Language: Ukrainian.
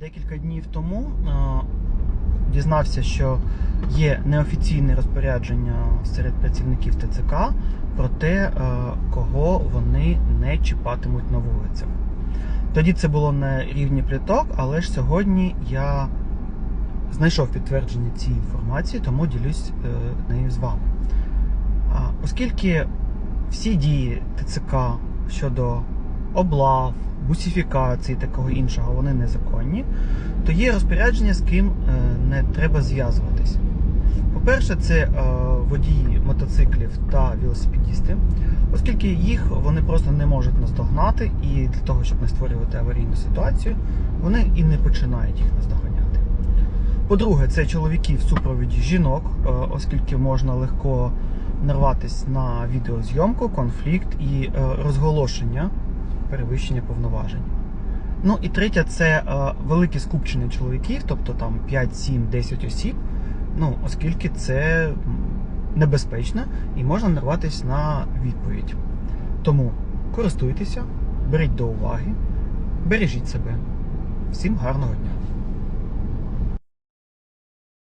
Декілька днів тому е, дізнався, що є неофіційне розпорядження серед працівників ТЦК про те, е, кого вони не чіпатимуть на вулицях. Тоді це було на рівні пліток, але ж сьогодні я знайшов підтвердження цієї інформації, тому ділюсь е, нею з вами. А, Оскільки всі дії ТЦК щодо облав, бусифікації такого іншого, вони незаконні, то є розпорядження, з ким е, не треба зв'язуватись. По-перше, це е, водії мотоциклів та велосипедісти, оскільки їх вони просто не можуть наздогнати, і для того, щоб не створювати аварійну ситуацію, вони і не починають їх наздоганяти. По-друге, це чоловіки в супроводі жінок, е, оскільки можна легко нарватися на відеозйомку, конфлікт і розголошення перевищення повноважень. Ну і третє, це е, велике скупчення чоловіків, тобто там 5, 7, 10 осіб. Ну, оскільки це небезпечно і можна нарватися на відповідь. Тому користуйтеся, беріть до уваги, бережіть себе. Всім гарного дня!